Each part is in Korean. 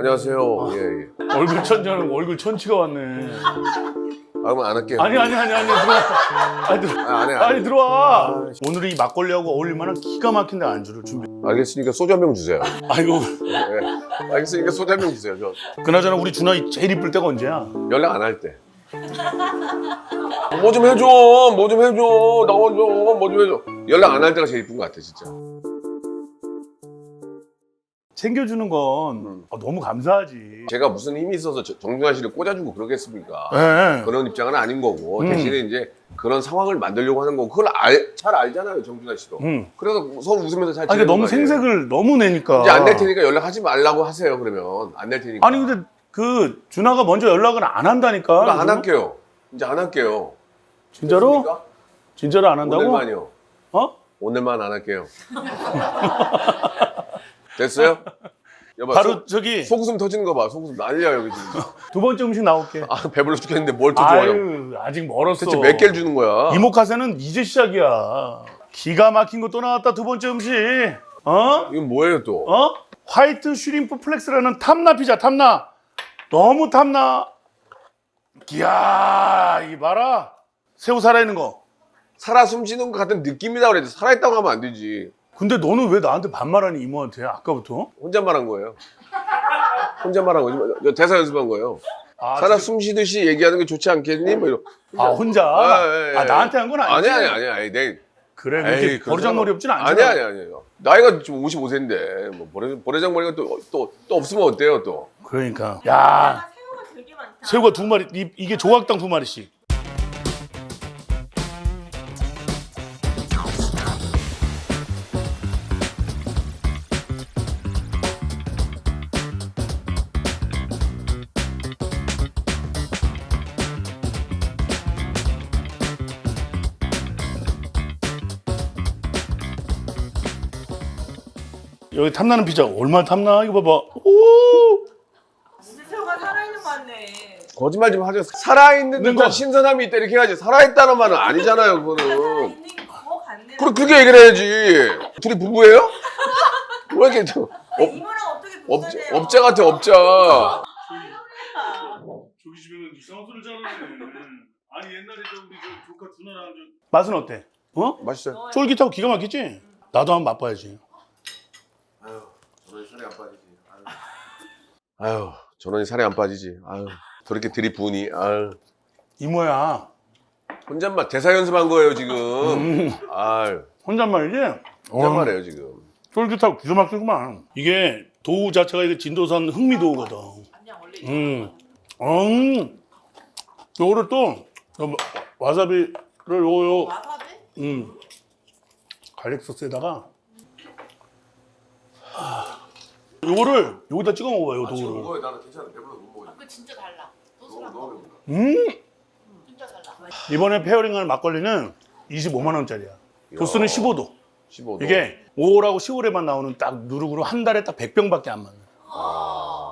안녕하세요. 예, 예. 얼굴 천지하는 얼굴 천치가 왔네. 아, 그럼 안 할게요. 아니 아니 아니 아니 들어와. 아니 들어. 아, 안 해, 안 아니 해. 들어와. 오늘 이 막걸리하고 어울릴 만한 기가 막힌 데 안주를 준비. 알겠으니까 소주 한 병 주세요. 아이고. 예. 알겠으니까 소주 한 병 주세요. 저 그나저나 우리 준아 제일 이쁠 때가 언제야? 연락 안 할 때. 뭐 좀 해줘. 뭐 좀 해줘. 나와줘. 뭐 좀 해줘. 연락 안 할 때가 제일 이쁜 것 같아, 진짜. 챙겨주는 건 음. 아, 너무 감사하지. 제가 무슨 힘이 있어서 저- 정준하 씨를 꽂아주고 그러겠습니까? 네. 그런 입장은 아닌 거고 음. 대신에 이제 그런 상황을 만들려고 하는 거고 그걸 알, 잘 알잖아요 정준하 씨도 음. 그래서 서로 웃으면서 잘 아니 지내는 근데 너무 거 아니에요? 생색을 너무 내니까. 이제 안 낼 테니까 연락하지 말라고 하세요 그러면 안 낼 테니까 아니 근데 그 준아가 먼저 연락을 안 한다니까. 그러니까 안 요즘은? 할게요 이제 안 할게요 진짜로? 됐습니까? 진짜로 안 한다고? 오늘만요 어? 오늘만 안 할게요 됐어요? 여봐 바로 저기 속, 웃음 터지는 거 봐 속웃음 난리야 여기 지금 두 번째 음식 나올게. 아 배불러 죽겠는데 뭘또 좋아요 아유 아직 멀었어. 대체 몇 개를 주는 거야 이모카세는 이제 시작이야. 기가 막힌 거 또 나왔다 두 번째 음식. 어? 이건 뭐예요 또 어? 화이트 슈림프 플렉스라는 탐나 피자 탐나. 너무 탐나. 이야 이 봐라. 새우 살아있는 거. 살아 숨쉬는 것 같은 느낌이다 그래도 살아있다고 하면 안 되지 근데 너는 왜 나한테 반말하니 이모한테 아까부터? 혼잣말 한 거예요. 혼잣말 한 거지. 대사 연습한 거예요. 아, 살아 진짜- 숨 쉬듯이 얘기하는 게 좋지 않겠니? 뭐 이런. 아 혼자? 아, 예, 예. 아 나한테 한 건 아니, 아니지? 아니, 아니, 아니. 내, 그래 에이, 그렇게 그런 버르장머리 사람- 없진 않잖아. 아니, 아니, 아니에요. 나이가 지금 55세인데, 뭐, 버레, 버레장머리가 또, 또, 또 없으면 어때요, 또? 그러니까 야 새우가 되게 많다. 새우가 두 마리 이, 이게 조각당 두 마리씩. 여기 탐나는 피자 얼마나 탐나 이거 봐봐 오 새우가 살아있는 거 같네. 거짓말 좀 하죠. 살아있는 는 듯한 거. 신선함이 있다, 이렇게 해야지. 살아있다는 말은 아니잖아요, 그거는. 살아있는 거 같네. 그럼 그렇게 얘기를 해야지. 둘이 부부예요? 왜 이렇게 또, 아, 업, 이모랑 어떻게 업, 부부세요? 업자 같아, 업자. 저기 집에는 이상한 소리를 잘하네. 아니 옛날에 저 우리 저 조카 준아랑 저 맛은 어때? 어? 맛있어요. 쫄깃하고 기가 막히지? 나도 한번 맛봐야지. 아유, 저런이 살이 안 빠지지. 아유, 아유 저런이 살이 안 빠지지. 아유, 저렇게 들이부으니. 아유, 이모야. 혼잣말 대사 연습한 거예요 지금. 음, 아유, 혼잣말이지? 혼잣말이에요 지금. 쫄깃하고 기가 막히구만. 이게 도우 자체가 이게 진도산 원래 음. 음. 요거를 또요 와사비를 요요 와사비? 음. 갈릭 소스에다가 아, 요거를 여기다 찍어 먹어봐요, 도우를. 나는 괜찮아. 배불러 못 먹어. 그 진짜 달라. 소스랑 너무 음. 진짜 달라. 이번에 페어링하는 막걸리는 25만 원짜리야. 도수는 15도. 15도. 이게 5월하고 10월에만 나오는 딱 누룩으로 한 달에 딱 100병밖에 안 맞는.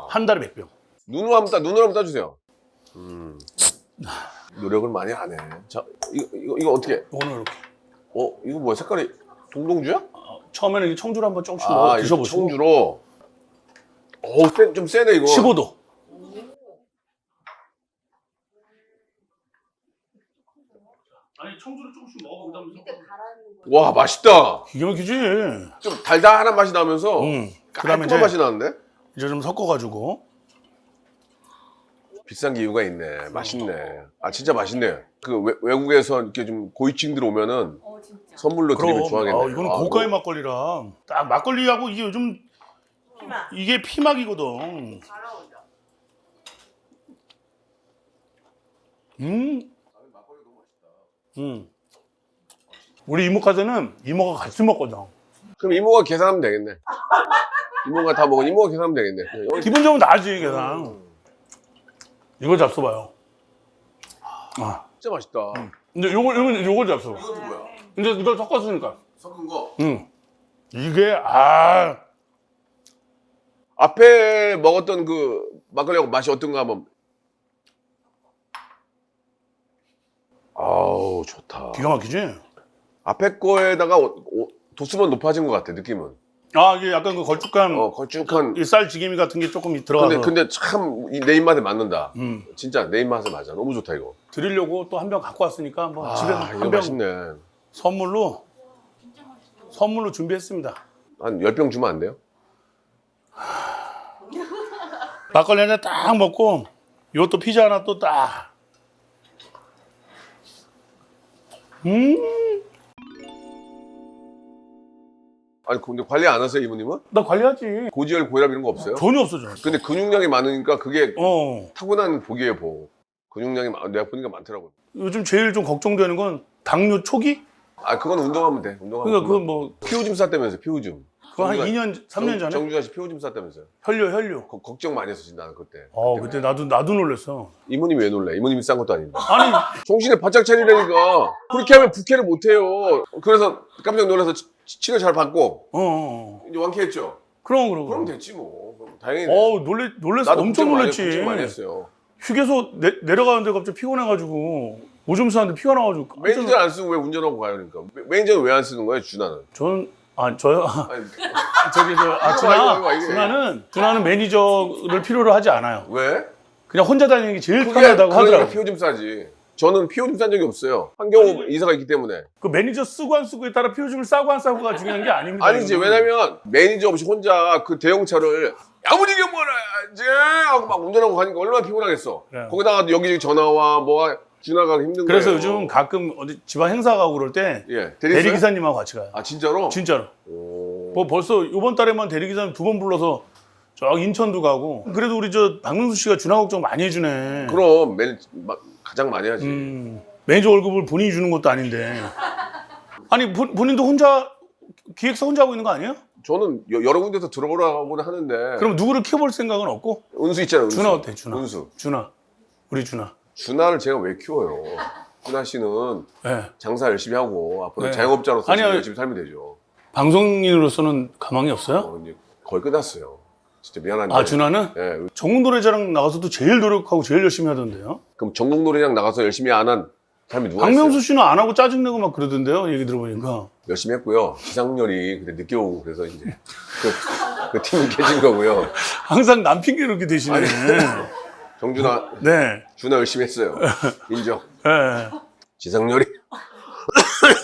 한 달에 100병. 눈으로 한번 따, 눈으로 한번 따주세요. 음. 노력을 많이 안 해. 자, 이거 이거 이거 어떻게? 오늘 이렇게. 어, 이거 뭐야? 색깔이 동동주야? 어, 처음에는 이 청주를 한번 조금씩 먹어 아, 드셔보시고. 청주로. 어, 세, 좀 세네 이거. 15도. 아니 청주를 조금씩 먹어보자면서. 와, 맛있다. 기가 막히지. 좀 달달한 맛이 나면서 응. 그다음에 깔끔한 이제 맛이 나는데? 이제 좀 섞어가지고. 비싼 게 이유가 있네. 맛있네. 아 진짜 맛있네. 그 외, 외국에서 이렇게 좀 고위층들 오면은 어 진짜. 선물로 드리면 그럼 좋아하겠네. 아, 이거는 아, 고가의 뭐. 막걸리라. 딱 막걸리하고 이게 요즘 피마. 이게 피막이거든. 잘 어울려. 음. 음. 우리 이모 카세는 이모가 같이 먹거든. 그럼 이모가 계산하면 되겠네. 이모가 다 먹은 이모가 계산하면 되겠네. 여기 기분 좋으면 나지 계산. 이거 잡숴봐요. 아, 진짜 맛있다. 근데 요걸 요걸 요걸 잡숴. 이것도 뭐야? 이제 이걸 섞었으니까. 섞은 거. 응. 이게 아 앞에 먹었던 그 막걸리하고 맛이 어떤가 한번. 아우 좋다. 기가 막히지. 앞에 거에다가 오- 오- 도수만 높아진 것 같아 느낌은. 아 이게 약간 그 걸쭉한 어, 걸쭉한. 이 쌀 지게미 같은 게 조금 들어가서 근데, 근데 참 내 입맛에 맞는다. 음, 진짜 내 입맛에 맞아. 너무 좋다, 이거. 드리려고 또 한 병 갖고 왔으니까 뭐 집에 아, 이거 한병 맛있네. 선물로 선물로 준비했습니다. 한 10병 주면 안 돼요? 막걸리 한잔딱 먹고 이것도 피자 하나 또 딱. 음, 아니, 근데 관리 안 하세요, 이모님은? 나 관리하지. 고지혈, 고혈압 이런 거 없어요? 전혀 없어 전. 근데 근육량이 많으니까 그게 어, 타고난 복이에요, 복. 근육량이 많- 내가 보니까 많더라고요. 요즘 제일 좀 걱정되는 건 당뇨 초기? 아, 그건 운동하면 돼. 운동하면. 그러니까 그건 뭐 피오줌 쌌다면서요, 피오줌. 그거 한 정주가- 2년, 3년 전에 정주아 씨 피오줌 쌌다면서요. 혈뇨, 혈뇨. 거- 걱정 많이 했었지, 나는 그때. 어, 그때 나도 나도 놀랐어. 이모님이 왜 놀래? 이모님이 싼 것도 아닌데. 아니, 정신에 바짝 차리라니까. 그렇게 하면 부캐를 못 해요. 그래서 깜짝 놀라서 치- 치료 잘 받고 어, 어. 이제 완쾌했죠. 그럼 그럼. 그럼. 됐지 뭐. 그럼 다행이네. 어, 놀래 놀랬어. 나도 엄청 걱정 많이- 놀랬지. 걱정 많이 했어요. 휴게소 내, 내려가는데 갑자기 피곤해가지고 오줌 싸는데 피가 나가지고 깜짝 매니저 안 쓰고 왜 운전하고 가요, 그러니까. 매- 매니저는 왜 안 쓰는 거예요, 준하는? 저는 아 저요 아니, 저기 저아 이거 봐, 준하 이거 봐, 이게. 준하는 준하는 매니저를 필요로 하지 않아요. 왜? 그냥 혼자 다니는 게 제일 편하다고 하더라고. 피오줌 싸지. 저는 피오줌 싼 적이 없어요. 한경호 이사가 있기 때문에. 그 매니저 쓰고 안 쓰고에 따라 피오줌을 싸고 안 싸고가 중요한 게 아닙니다. 아니지, 이거는. 왜냐면 매니저 없이 혼자 그 대형차를 야무지게 몰아야지 하고 막 운전하고 가니까 얼마나 피곤하겠어. 그래요. 거기다가 여기저기 전화와 뭐가 지나가기 힘든 그래서. 요즘 가끔 어디 지방 행사 가고 그럴 때 예, 대리기사? 대리기사님하고 같이 가요. 아 진짜로? 진짜로. 오. 뭐 벌써 이번 달에만 대리기사님 두 번 불러서 저 인천도 가고. 그래도 우리 저 박명수 씨가 준하 걱정 많이 해주네. 그럼 매 마- 가장 많이 하지. 음, 매니저 월급을 본인이 주는 것도 아닌데. 아니 본, 본인도 혼자 기획사 혼자 하고 있는 거 아니에요? 저는 여, 여러 군데서 들어보라고는 하는데. 그럼 누구를 키워볼 생각은 없고? 은수 있잖아요. 은수. 준하 어때, 준하? 은수. 준하, 우리 준하. 준하를 제가 왜 키워요? 준하 씨는 예. 장사 열심히 하고 앞으로 네. 자영업자로서 아니요. 열심히 살면 되죠. 방송인으로서는 가망이 없어요? 어, 이제 거의 끝났어요. 진짜 미안한데. 아 준하는 예. 전국 노래자랑 나가서도 제일 노력하고 제일 열심히 하던데요. 그럼 전국 노래장 나가서 열심히 안 한 사람이 누가 박명수 있어요? 씨는 안 하고 짜증내고 막 그러던데요. 얘기 들어보니까. 열심히 했고요. 지상렬이 그때 늦게 오고 그래서 이제 그, 그 팀은 깨진 거고요. 항상 남 핑계 이렇게 대시네. 정준하, 네. 준하 열심히 했어요. 인정. 예. 지상렬이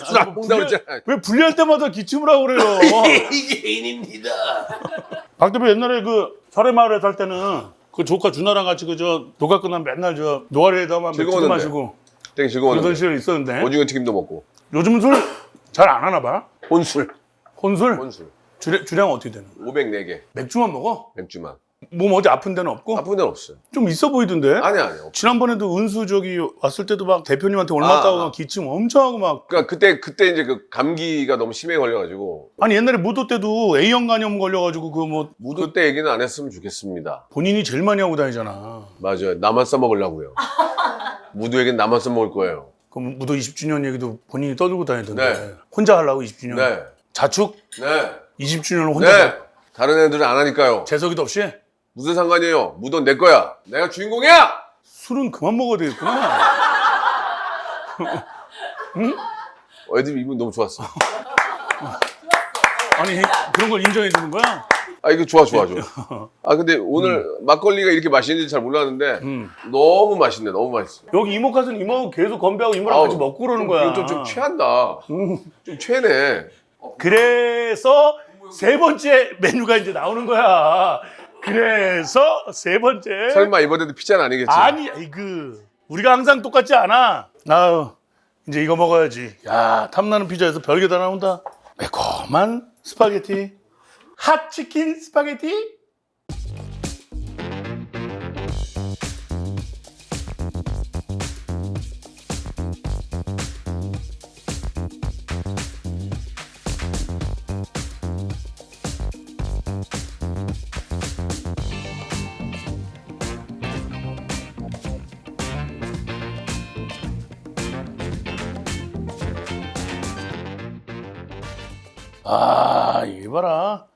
준하 홍다고 했잖아. 왜 분리할 때마다 기침을 하고 그래요? 이게 인입니다. 박 대표 옛날에 그 설해마을에 살 때는 그 조카 준하랑 같이 그 저 녹화 끝나면 맨날 저 노아리에다만 맥주도 즐거웠는데. 마시고 되게 즐거웠는데. 시절이 있었는데 오징어 튀김도 먹고. 요즘은 술 잘 안 하나 봐. 혼술. 혼술 혼술. 주량, 주량 어떻게 되는? 504개. 맥주만 먹어? 맥주만. 몸 어디 아픈 데는 없고? 아픈 데는 없어요. 좀 있어 보이던데? 아니, 아니. 없- 지난번에도 은수 저기 왔을 때도 막 대표님한테 올랐다고 아, 아. 막 기침 엄청 하고 막 그러니까 그때, 그때 이제 그 감기가 너무 심해 걸려가지고. 아니 옛날에 무도 때도 A형 간염 걸려가지고 그 뭐 무도 때 얘기는 안 했으면 좋겠습니다. 본인이 제일 많이 하고 다니잖아. 맞아요. 나만 써먹으려고요. 무도에겐 나만 써먹을 거예요. 그 무도 20주년 얘기도 본인이 떠들고 다니던데 네. 혼자 하려고 20주년. 네. 자축 네. 20주년을 혼자 네. 다른 애들은 안 하니까요. 재석이도 없이 무슨 상관이에요? 무도 내 거야. 내가 주인공이야! 술은 그만 먹어야 되겠구나. 어, 애들 이분 너무 좋았어. 아니 그런 걸 인정해 주는 거야? 아, 이거 좋아, 좋아, 좋아. 아, 근데 오늘 막걸리가 이렇게 맛있는지 잘 몰랐는데 음. 너무 맛있네, 너무 맛있어. 여기 이모 가서는 이모하고 계속 건배하고 이모랑 같이 아우, 먹고 그러는 좀, 거야. 이거 좀, 좀 취한다. 음. 좀 취해네. 그래서 세 번째 메뉴가 이제 나오는 거야. 그래서 세 번째. 설마 이번에도 피자는 아니겠지? 아니, 이그 우리가 항상 똑같지 않아. 아유, 이제 이거 먹어야지. 야, 탐나는 피자에서 별게 다 나온다. 매콤한 스파게티, 핫치킨 스파게티. 아, 이거 봐라.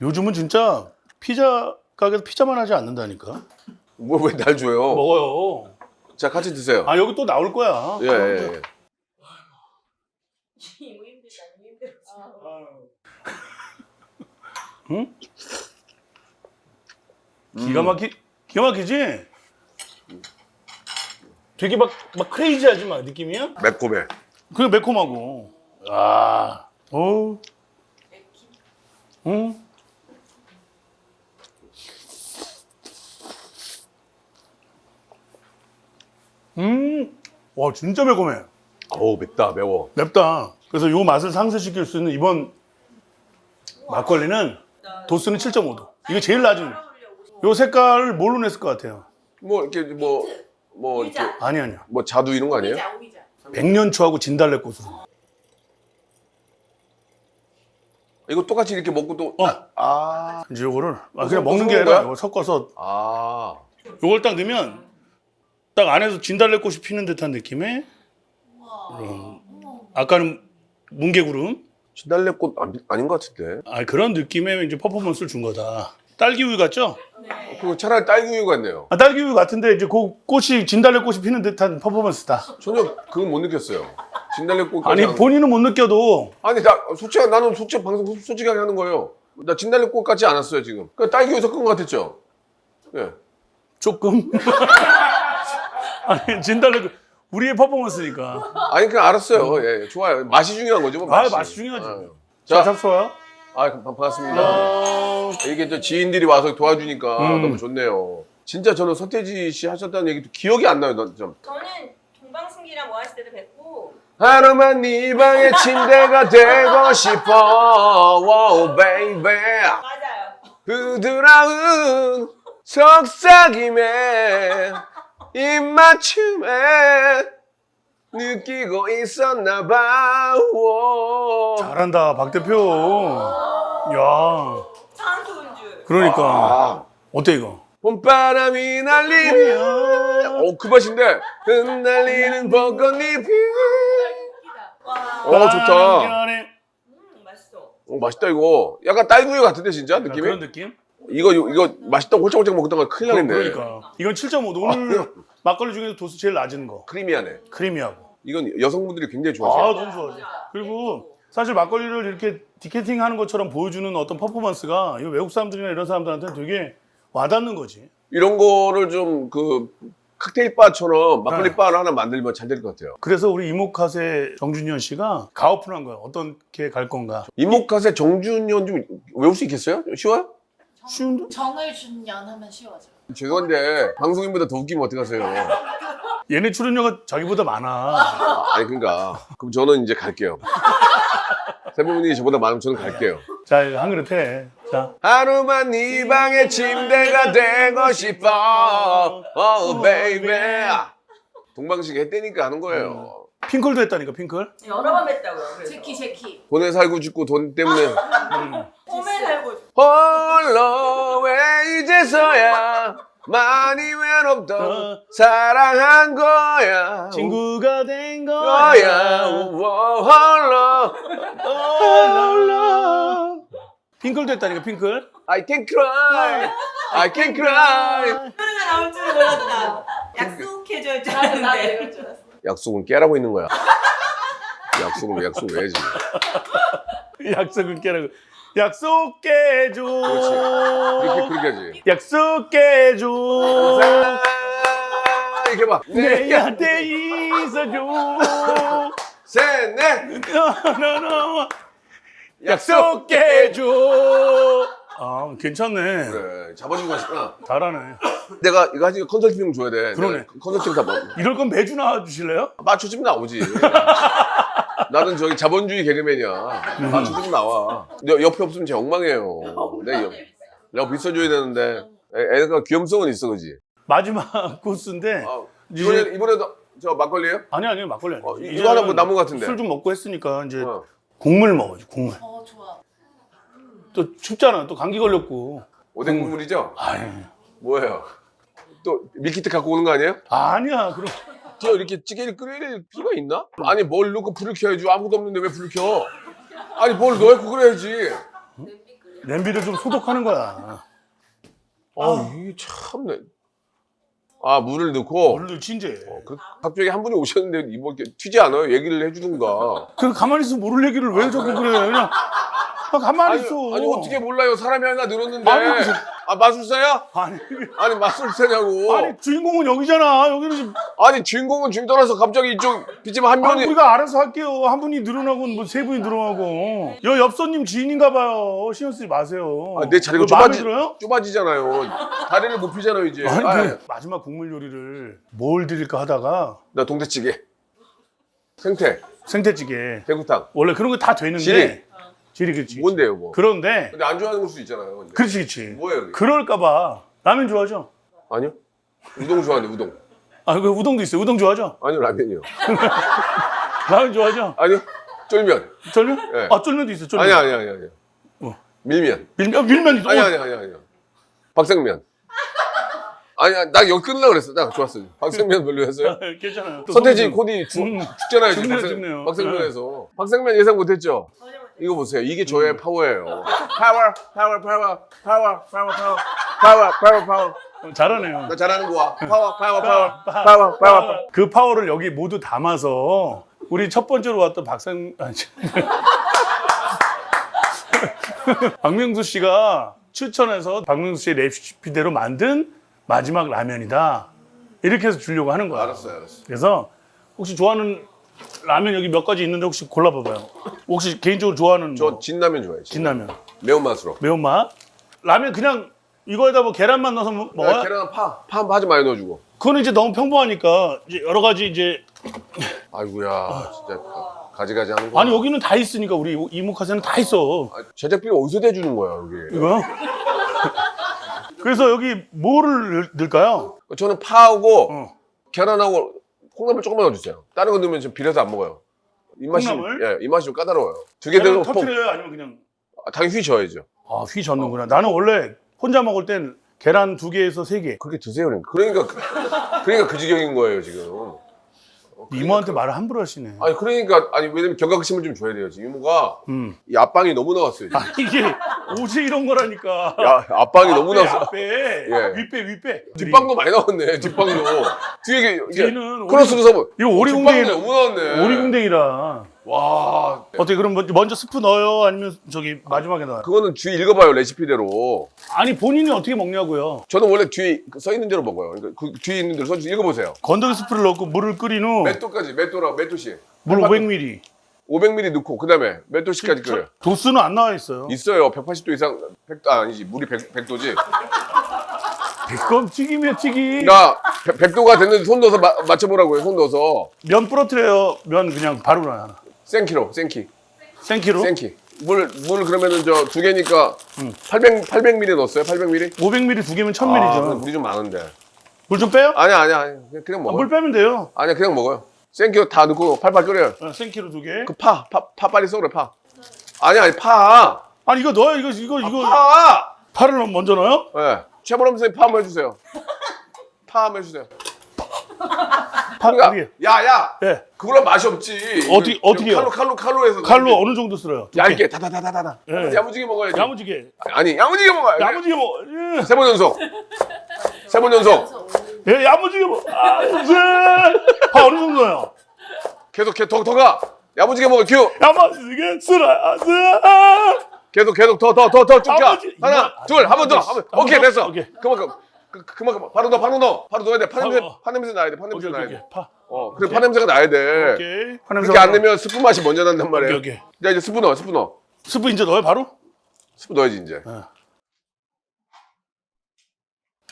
요즘은 진짜 피자 가게에서 피자만 하지 않는다니까. 뭐 왜 날 줘요? 먹어요. 자, 같이 드세요. 아, 여기 또 나올 거야. 예, 예, 예. 이모 힘들다. 이모 힘들어. 응? 기가 막히 기가 막히지? 되게 막, 막 크레이지하지 막 느낌이야? 매콤해. 그게 매콤하고. 아, 어, 응. 음, 와 진짜 매콤해. 어우 맵다 매워. 맵다. 그래서 요 맛을 상쇄시킬 수 있는 이번 막걸리는 도수는 7.5도. 이거 제일 낮은. 요 색깔을 뭘로 냈을 것 같아요? 뭐 이렇게 뭐 뭐 이렇게 의자. 아니 아니요. 뭐 자두 이런 거 아니에요? 오미자 오미자. 백년초하고 진달래꽃으로. 이거 똑같이 이렇게 먹고 또 어. 아. 이제 요거를 아, 그냥 먹는 게 아니라 거야? 이거 섞어서 아. 요걸 딱 넣으면 딱 안에서 진달래꽃이 피는 듯한 느낌의 우와. 음. 아까는 뭉게구름 진달래꽃 아니, 아닌 것 같은데. 아, 그런 느낌의 이제 퍼포먼스를 준 거다. 딸기우유 같죠? 네. 그거 차라리 딸기우유 같네요. 아, 딸기우유 같은데 이제 그 꽃이 진달래꽃이 피는 듯한 퍼포먼스다. 전혀 그건 못 느꼈어요. 진달래꽃 아니 본인은 못 느껴도 아니 나 솔직히 나는 솔직히 방송 솔직하게 하는 거예요. 나 진달래꽃 같지 않았어요 지금. 그 딸기우유 섞은 것 같았죠. 예. 조금 아니 진달래 우리의 퍼포먼스니까. 아니 그냥 알았어요. 예, 좋아요. 맛이 중요한 거죠. 뭐, 아, 맛이. 맛이 중요하지. 아유. 자, 자, 잡숴요. 아 반- 반갑습니다. 어... 이게 또 지인들이 와서 도와주니까 음. 너무 좋네요. 진짜 저는 서태지 씨 하셨다는 얘기도 기억이 안 나요. 나 좀. 저는 동방신기랑 뭐 하실 때도 뵙고 하루만 네 방의 침대가 되고 싶어, wow, baby. 맞아요. 부드러운 속삭임에 입맞춤에 느끼고 있었나 봐. 오. 잘한다 박 대표. 야 찬소인 줄. 그러니까 아, 어때 이거? 봄바람이 날리면 오, 그 맛인데. 흩날리는 벚꽃잎이. 어, 좋다. 음 맛있어. 오, 맛있다 이거. 약간 딸기우유 같은데 진짜? 느낌이? 그런 느낌? 이거 이거 맛있다고 홀짝홀짝 먹다가 큰일 나겠네. 그러니까. 이건 7.5도 오늘 막걸리 중에서 도수 제일 낮은 거. 크리미하네. 크리미하고. 이건 여성분들이 굉장히 아 좋아하세요 너무 좋아지. 그리고 사실 막걸리를 이렇게 디케팅 하는 것처럼 보여주는 어떤 퍼포먼스가 이 외국 사람들이나 이런 사람들한테 되게 와닿는 거지 이런 거를 좀 그 칵테일 바처럼 막걸리 네. 바를 하나 만들면 잘 될 것 같아요 그래서 우리 이모카세 정준현 씨가 가오픈한 거야 어떻게 갈 건가 이목카세 정준현 좀 외울 수 있겠어요? 쉬워요? 쉬운데? 정을 준 연 하면 쉬워져. 죄송한데 방송인보다 더 웃기면 어떡하세요 얘네 출연료가 자기보다 많아 아, 아니 그러니까 그럼 저는 이제 갈게요 세 분이 저보다 많으면 저는 갈게요 자 한 그릇 해 자. 하루만 네 방의 침대가 되고 싶어. Oh baby. 동방식 했다니까 하는 거예요. 핑클도 했다니까 핑클? 여러 번. 그래서. 제키 제키. 돈에 살고 죽고 돈 때문에. 음. 꿈에 살고 홀로 왜 이제서야 많이 외롭던 어. 사랑한 거야. 친구가 된 거야. 거야. 오, 홀로 홀로 핑클도 했다니까 핑클. I can cry. I can cry. 노래가 나올 줄 몰랐다. 약속해줘야 줄 알았는데. 약속은 깨라고 있는 거야. 약속은 왜 약속 왜 해야지 약속은 깨라고. 약속 깨줘. 그렇게 그렇게 하지. 약속 깨줘. 아, 이렇게 봐. 네, 내한테 있어줘. 셋넷. 너너너 약속 깨줘 아 괜찮네 그래 잡아주고 가시구나 잘하네 내가 이거 하니까 컨설팅 줘야 돼 그러네. 내가 컨설팅 다 뭐- 이럴 건 매주 나와주실래요? 맞춰주면 나오지. 나는 저기 자본주의 개그맨이야. 맞춰주면 나와. 여, 옆에 없으면 제 엉망이에요. 내 옆, 내가 비춰줘야 되는데 애, 애가 귀염성은 있어, 그지? 마지막 코스인데 아, 이번에, 이번에도 저 막걸리예요? 아니 아니 막걸리 아니 어, 이- 이거 하나 뭐 남은 것 같은데. 술좀 먹고 했으니까 이제 어. 국물 먹어야지 국물 어 좋아. 또 춥잖아 또 감기 걸렸고 오뎅 국물이죠? 아이, 뭐예요? 또 밀키트 갖고 오는 거 아니에요? 아니야 그럼 저 이렇게 찌개를 끓일 필요가 있나? 아니 뭘 넣고 불을 켜야지 아무것도 없는데 왜 불을 켜? 아니 뭘 넣고 끓여야지. 냄비를 좀 소독하는 거야 아 이게 참네. 아 물을 넣고 물을 진제 그 갑자기 한 분이 오셨는데 이뭐 이렇게 튀지 않아요? 얘기를 해주든가. 그 가만히 있으면 모를 얘기를 왜 자꾸 그래 그냥 아, 가만히 아니, 있어. 아니 어떻게 몰라요? 사람이 하나 늘었는데. 아니, 무슨- 아 마술사야? 아니, 아니 마술사냐고. 아니, 아니 주인공은 여기잖아. 여기는 지금 주인공은 주인 떠나서 갑자기 이쪽 빚지만 한 아니, 명이 우리가 알아서 할게요. 한 분이 늘어나고 뭐 세 분이 늘어나고. 여 옆손님 지인인가 봐요. 신경 쓰지 마세요. 아, 내 자리가 마음에 좁아지, 들어요? 좁아지잖아요. 다리를 못 피잖아요 이제. 아니, 아, 그 마지막 국물 요리를 뭘 드릴까 하다가 나 동태찌개, 생태, 생태찌개. 대구탕. 원래 그런 거 다 되는데. 지리. 지리 그렇지. 뭔데요 뭐? 그런데 근데 안 좋아하는 걸 수도 있잖아요. 근데. 그렇지 그렇지. 뭐예요? 그게? 그럴까봐 라면 좋아하죠? 아니요. 우동 좋아하는데 우동. 아, 그 우동도 있어요. 우동 좋아하죠? 아니요 라면이요. 라면 좋아하죠? 아니요. 쫄면. 쫄면? 네. 아, 쫄면도 있어요. 쫄면. 아니 아니 아니 아니. 뭐? 밀면. 밀면, 밀면 있어. 아니 아니 아니 아니. 박생면. 아니야 나 여기 끊으려고 그랬어. 나 좋았어. 박생면 별로였어요? 괜찮아요. 또 좀- 코디 죽, 음. 죽잖아요. 죽네요, 죽네요. 박생면에서. 박생면 예상 못했죠? 이거 보세요. 이게 저의 음. 파워예요. 파워, 파워, 파워, 파워, 파워, 파워, 파워, 파워, 파워. 어, 잘하네요. 나 잘하는 거야. 파워, 파워, 파워, 파워, 파워, 파워. 그 파워를 여기 모두 담아서 우리 첫 번째로 왔던 박상 아니, 박명수 씨가 추천해서 박명수 씨의 레시피대로 만든 마지막 라면이다. 이렇게 해서 주려고 하는 거야. 알았어요, 알았어. 그래서 혹시 좋아하는 라면 여기 몇 가지 있는데 혹시 골라봐봐요. 혹시 개인적으로 좋아하는 저 뭐, 진라면 좋아해요. 진라면. 진라면, 매운맛으로. 매운맛, 라면 그냥 이거에다 뭐 계란만 넣어서 먹- 먹어요? 네, 계란 파, 파 하지 많이 넣어주고. 그거는 이제 너무 평범하니까 이제 여러 가지 이제 아이고야, 진짜 가지가지 하는 거. 아니 여기는 다 있으니까 우리 이모카세는 다 있어. 아, 제작비를 어디서 대주는 거야, 여기? 이거. 그래서 여기 뭐를 넣- 넣을까요? 저는 파하고 어. 계란하고 콩나물 조금만 넣어주세요. 다른 거 넣으면 좀 비려서 안 먹어요. 입맛이 좀, 콩나물? 예, 입맛이 좀 까다로워요. 두개 퍽, 터트려요 아니면 그냥 아, 당연히 휘 저어야죠. 아, 휘 젓는구나. 나는 원래 혼자 먹을 땐 계란 두 개에서 세 개. 그렇게 드세요, 그러니까. 그러니까, 그- 그러니까 그 지경인 거예요, 지금. 이모한테 말을 함부로 하시네. 아니, 그러니까, 아니, 왜냐면 경각심을 좀 줘야 돼요. 지금 이모가 음. 이 앞방이 너무 나왔어요. 지금. 아, 이게 오지 이런 거라니까. 야, 앞방이 너무 앞에, 나왔어. 앞에 예. 윗배 윗배. 뒷방도 많이 나왔네, 뒷방도. 뒤에 이게, 뒤는 크로스로 서면. 이거 뒷방도 오리궁뎅이라. 너무 나왔네. 오리궁뎅이라. 와. 어떻게 그럼 먼저, 먼저 스프 넣어요? 아니면 저기 마지막에 넣어요? 그거는 뒤에 읽어봐요, 레시피대로. 아니 본인이 어떻게 먹냐고요? 저는 원래 뒤에 써 있는 대로 먹어요. 그러니까 그 뒤에 있는 대로 써주세요. 읽어보세요. 건더기 스프를 넣고 물을 끓인 후몇 도까지, 몇 도라, 몇 도씩. 물 500ml. 500ml 넣고, 그 다음에 몇 도씩까지 끓여요. 도수는 안 나와 있어요. 있어요. 180도 이상, 100도, 아, 아니지. 물이 100, 100도지. 그럼 튀김이야 튀김. 그러니까 100, 도가 됐는데 손 넣어서 마- 맞춰보라고요. 손 넣어서. 면 부러뜨려요. 면 그냥 바로 나. 생키로, 생키. 생키로. 생키. 물, 물 그러면은 저 두 개니까 응. 800, 800ml 넣었어요? 800ml? 500ml 두 개면 아, 1000ml죠. 물이 좀 많은데. 물 좀 빼요? 아니야, 아니야, 아니야. 그냥, 그냥 아, 먹어 요. 물 빼면 돼요. 아니야, 그냥 먹어요. 생키로 다 넣고 팔팔 끓여요. 어, 생키로 두 개. 그 파, 파, 파 빨리 써 그래, 파. 아니, 아니, 파. 아니 이거 넣어요. 이거 이거 이거 파! 파를 먼저 넣어요? 예. 네. 최보람 선생님 파 한번 해주세요. 파 한번 해주세요. 파 그러니까, 어떻게? 야, 야! 예. 그걸로 맛이 없지. 어떻게- 이거 어떻게요? 칼로, 칼로, 칼로 해서. 칼로 어느 정도 쓸어요? 두께. 얇게, 다다다다다다. 예. 야무지게 먹어야지. 야무지게. 아니, 야무지게 먹어야 돼. 야무지게 먹어. 예. 세번 연속. 세 번 연속. 예, 야무지게 먹어. 아, 예. 파 어느 정도요? 계속, 계속, 더, 더 가. 야무지게 먹어, 큐. 야무지게 쓸어. 아, 쓰아. 계속, 계속, 더, 더, 더, 더, 쭉 가. 하나, 이거- 둘, 한 번 더. 아, 한 번. 한 오케이, 번 더? 됐어. 오케이. 그만, 그만. 그, 그만, 그만. 바로 넣어, 바로 넣어. 바로 넣어야 돼. 파 냄새, 어. 파 냄새 나야 돼. 파 냄새 오케이, 나야 오케이, 돼. 파. 어, 그래, 파 냄새가 나야 돼. 오케이. 그렇게 안 되면 스프 맛이 먼저 난단 오케이, 말이에요. 오케이. 자, 이제 스프 넣어, 스프 넣어. 스프 이제 넣어요, 바로? 스프 넣어야지, 이제. 네.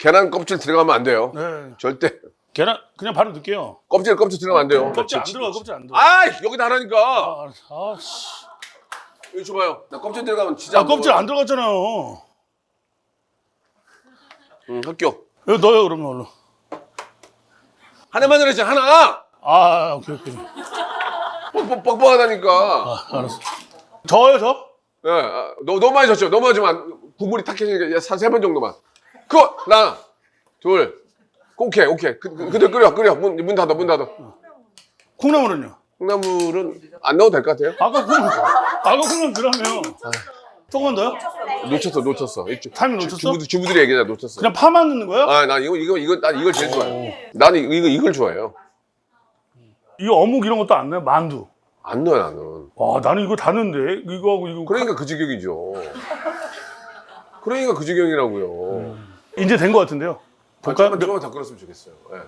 계란 껍질 들어가면 안 돼요. 네. 절대. 계란 그냥 바로 넣을게요. 껍질, 껍질 들어가면 안 돼요. 껍질 안 들어가, 껍질 안 들어가. 아, 여기다 하라니까. 아. 아, 씨. 여기 줘봐요. 나 껍질 들어가면 진짜. 아, 껍질 안 들어갔잖아요. 응, 합격. 여기 넣어요, 그러면 얼른. 하나만 들어있지, 하나! 아, 오케이, 오케이. 뻑뻑, 뻑뻑하다니까. 아, 알았어. 저요, 저? 예, 아, 너, 너무 많이 졌죠? 너무 하지만 국물이 탁해지니까 세 번 정도만. 그거, 하나, 둘, 오케이, 오케이. 그, 그, 그대로 끓여, 끓여. 문, 문 닫아, 문 닫아. 콩나물은요? 콩나물은 안 넣어도 될 것 같아요. 아까 콩, 아까 콩나물 들어가면 조금만 더요? 놓쳤어, 놓쳤어. 이 주- 타이밍 주- 놓쳤어? 주부들, 주부들이 얘기하자, 놓쳤어. 그냥 파만 넣는 거예요? 아, 나 이거, 이거, 이거, 난 이걸 제일 좋아해. 나는 이거, 이걸 좋아해요. 이 어묵 이런 것도 안 넣어요? 만두. 안 넣어요 나는. 와 나는 이거 다 넣는데 이거하고 이거 그러니까 그 지경이죠. 그러니까 그 지경이라고요. 이제 된 것 같은데요. 아, 볼까요? 잠깐만 내가 다 끓였으면 좋겠어요. 예.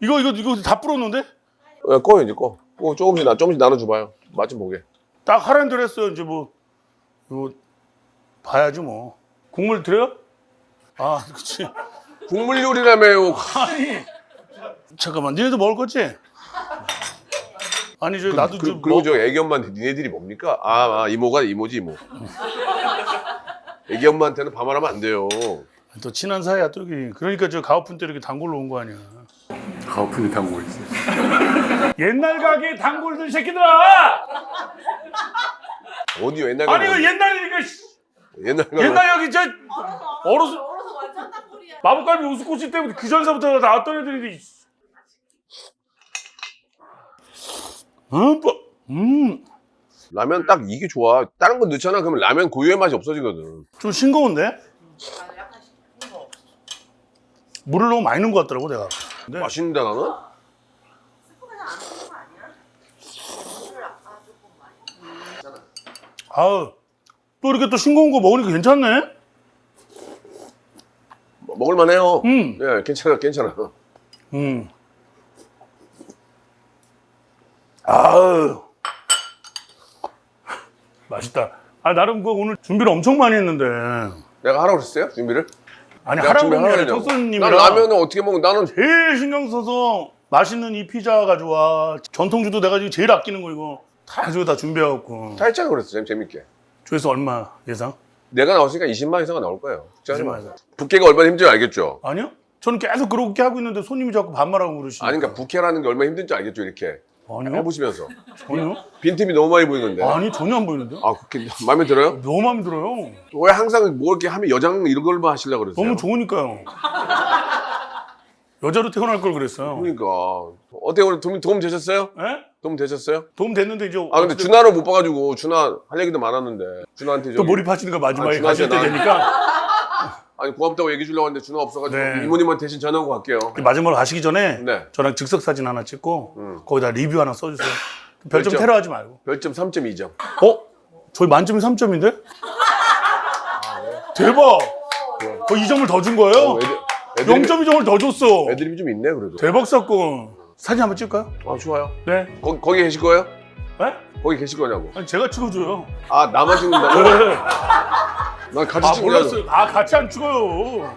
이거 이거 이거 다 불었는데 예, 꺼요 이제 꺼. 꺼 조금씩 나 조금씩 나눠줘봐요. 맛 좀 보게. 딱 하란 대로 했어요. 이제 뭐 이거 봐야지 뭐 국물 드려요? 아 그렇지. 국물 요리라며요. 아니 잠깐만 니네도 먹을 거지? 아니 저 나도 그, 좀 그리고 뭐, 저 애기 엄마한테 니네들이 뭡니까? 아, 아 이모가 이모지 이모. 애기 엄마한테는 반말하면 안 돼요. 또 친한 사이야 또 여기 그러니까 저 가오픈 때 이렇게 단골로 온 거 아니야 가오픈이 담고 있어. 옛날 가게 단골들 새끼들아 어디 옛날 아니 가면 이거 옛날 이거 씨, 옛날 가면 옛날 여기 저 어르신 얼어서 완전 땅굴이야. 마법갈비 우스코치 때문에 그 전서부터 나왔던 애들이 음, 뭐, 음, 라면 딱 이게 좋아. 다른 거 넣잖아. 그러면 라면 고유의 맛이 없어지거든. 좀 싱거운데? 물을 너무 많이 넣은 것 같더라고 내가. 근데 맛있는데 나는? 아우 또 이렇게 또 싱거운 거 먹으니까 괜찮네. 먹을만해요. 음, 예, 괜찮아, 괜찮아. 음. 아우 맛있다. 아 나름 그 오늘 준비를 엄청 많이 했는데 내가 하라고 그랬어요? 준비를? 아니 내가 하라고. 척선님이랑 난 라면은 어떻게 먹어? 나는 제일 신경 써서 맛있는 이 피자가 좋아. 전통주도 내가 지금 제일 아끼는 거 이거 다 저거 다 준비해갖고. 다 했잖아 그랬어. 재밌- 재밌게. 조회수 얼마 예상? 내가 나왔으니까 20만 이상은 나올 거예요. 걱정하지 20만 마. 이상. 부캐가 얼마나 힘든지 알겠죠? 아니요? 저는 계속 그렇게 하고 있는데 손님이 자꾸 반말하고 그러시니까. 아니, 그러니까 부캐라는 게 얼마나 힘든지 알겠죠? 이렇게. 아니요? 해보시면서. 전혀? 빈틈이 너무 많이 보이는데. 아, 아니 전혀 안 보이는데? 그렇게 마음에 들어요? 너무 마음에 들어요. 왜 항상 뭐 이렇게 하면 여장 이런 걸만 하시려고 그러세요? 너무 좋으니까요. 여자로 태어날 걸 그랬어요. 그러니까. 어때 오늘 도움, 도움 되셨어요? 예? 도움 되셨어요? 도움 됐는데 이제 아 근데 어쨌든 준하를 못 봐가지고 준하 할 얘기도 많았는데 준하한테 또 저기 몰입하시니까 마지막에 아, 가실 때 준하한테 되니까 아니 고맙다고 얘기 주려고 했는데 준하 없어가지고 네. 이모님한테 대신 전화하고 갈게요. 마지막으로 가시기 전에 네. 저랑 즉석 사진 하나 찍고 음. 거기다 리뷰 하나 써주세요. 별점 별점. 테러하지 말고. 별점 3.2점. 어? 저희 만점이 3점인데? 대박! 거의 2점을 더 준 거예요? 어, 애들, 애드립이, 0.2점을 더 줬어. 애드립이 좀 있네 그래도. 대박 사건. 사진 한번 찍을까요? 아 좋아요. 네. 거, 거기 계실 거예요? 네? 거기 계실 거냐고. 아니, 제가 찍어줘요. 아 나만 찍는다고? 네. 난 같이 아, 찍는다고. 몰랐어요. 아, 같이 안 찍어요.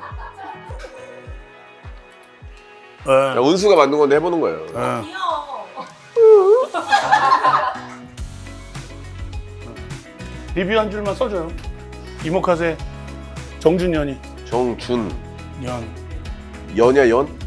네. 야, 은수가 만든 건데 해보는 거예요. 네. 귀여워. 리뷰 한 줄만 써줘요. 이모카세 정준연이. 정준 연. 연야 연?